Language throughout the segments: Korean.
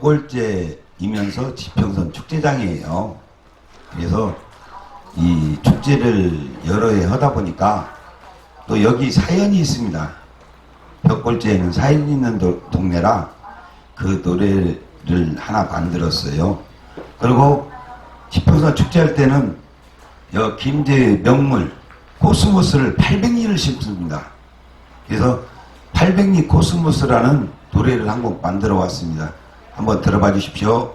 벽골제이면서 지평선 축제장이에요. 그래서 이 축제를 여러 해 하다 보니까 또 여기 사연이 있습니다. 벽골제에는 사연 있는 도- 동네라 그 노래를 하나 만들었어요. 그리고 지평선 축제할 때는 여 김제 명물 코스모스를 800리를 심습니다. 그래서 800리 코스모스라는 노래를 한 곡 만들어 왔습니다. 한번 들어봐 주십시오.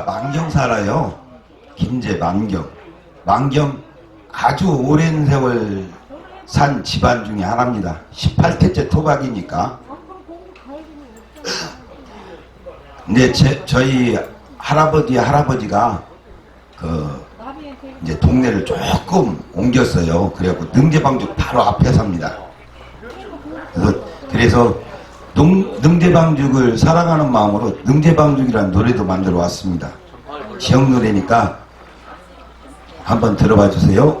만경 살아요. 김제 만경. 만경 아주 오랜 세월 산 집안 중에 하나입니다. 18대째 토박이니까. 근데 제, 저희 할아버지 할아버지가 그 이제 동네를 조금 옮겼어요. 그래갖고 능제방죽 바로 앞에 삽니다. 그래서 그래서 능, 능제방죽을 사랑하는 마음으로 능제방죽이라는 노래도 만들어 왔습니다. 지역 노래니까 한번 들어봐 주세요.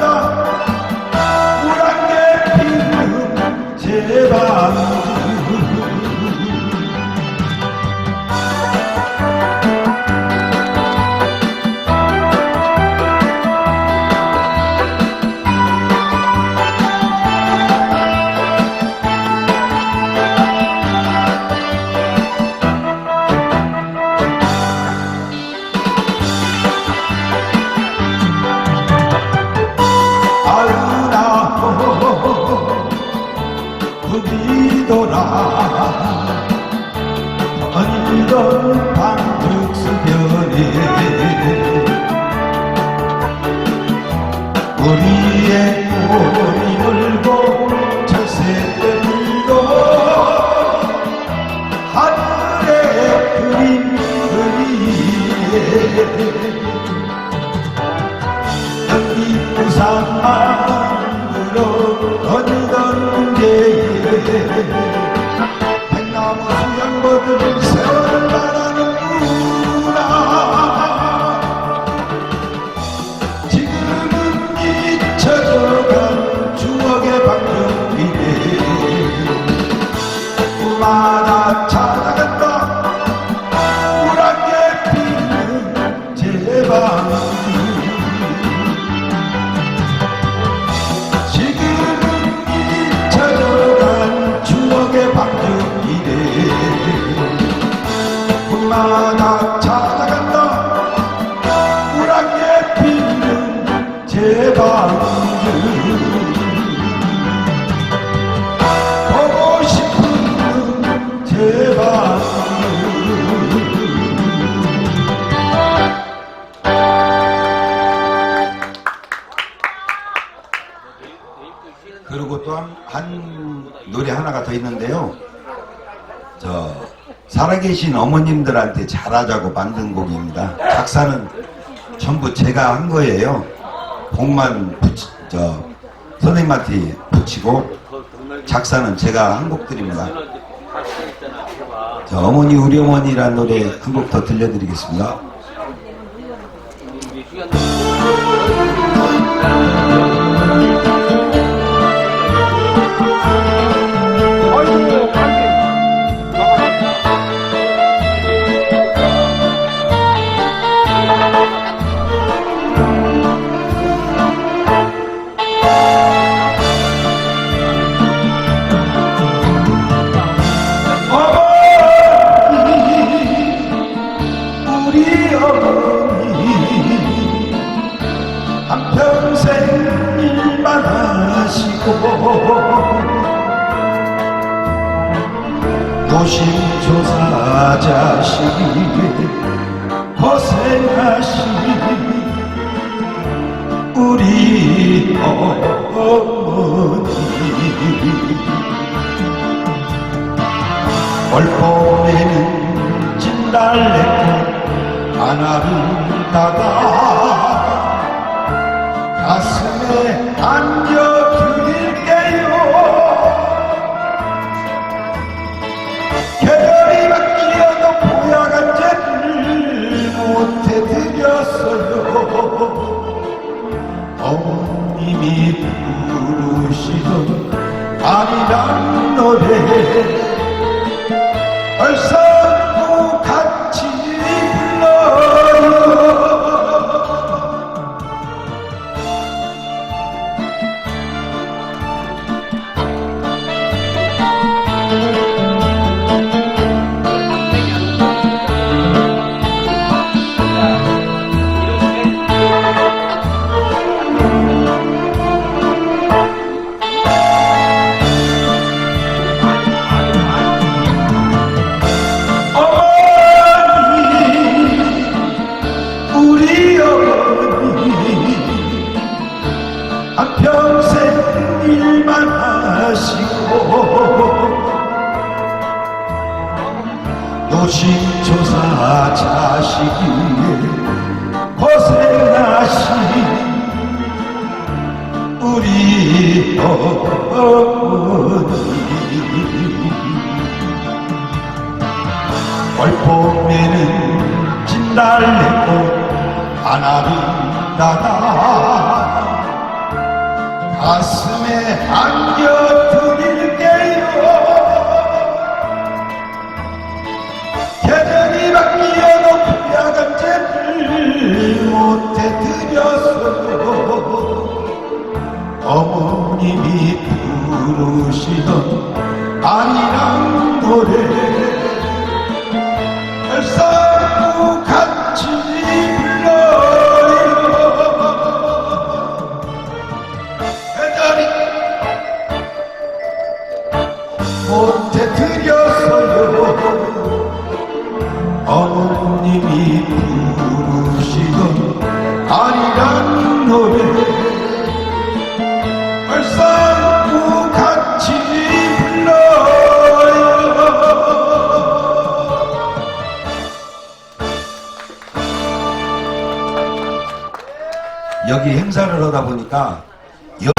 그리 더 있는데요. 저 살아계신 어머님들한테 잘하자고 만든 곡입니다. 작사는 전부 제가 한 거예요. 곡만 붙이, 저 선생님한테 붙이고 작사는 제가 한 곡들입니다. 저 어머니 우리 어머니라는 노래 한 곡 더 들려드리겠습니다. 노심초사자시 고생하시 우리 어머니. 올 봄에는 진달래꽃 하나를 따다 가슴에 안겨 아리랑 노래. 벌써 신조사 자식이 고생하신 우리 어머니. 올 봄에는 진달래꽃 하나를다가 가슴에 안겨 든 못해 드렸어요. 어머님이 부르시던 아리랑 노래. 그러다 보니까 여...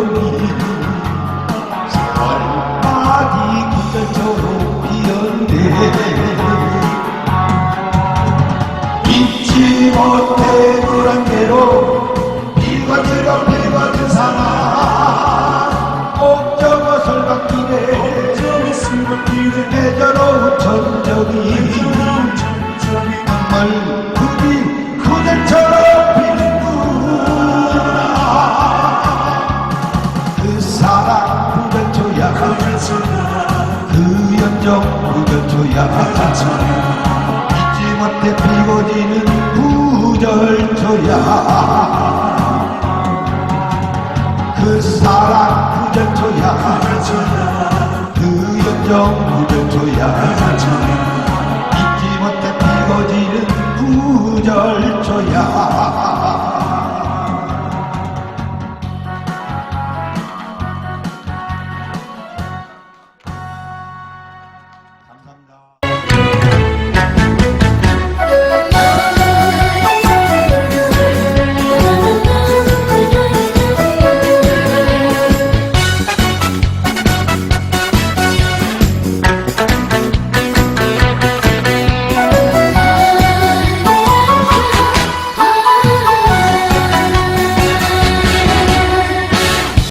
Don't be 먼저 부벼줘야 잊지 못해 피고 지는 구절초야. 그 사랑 구절초야. 그 여정 구절초야. 잊지 못해 피고 지는 구절초야.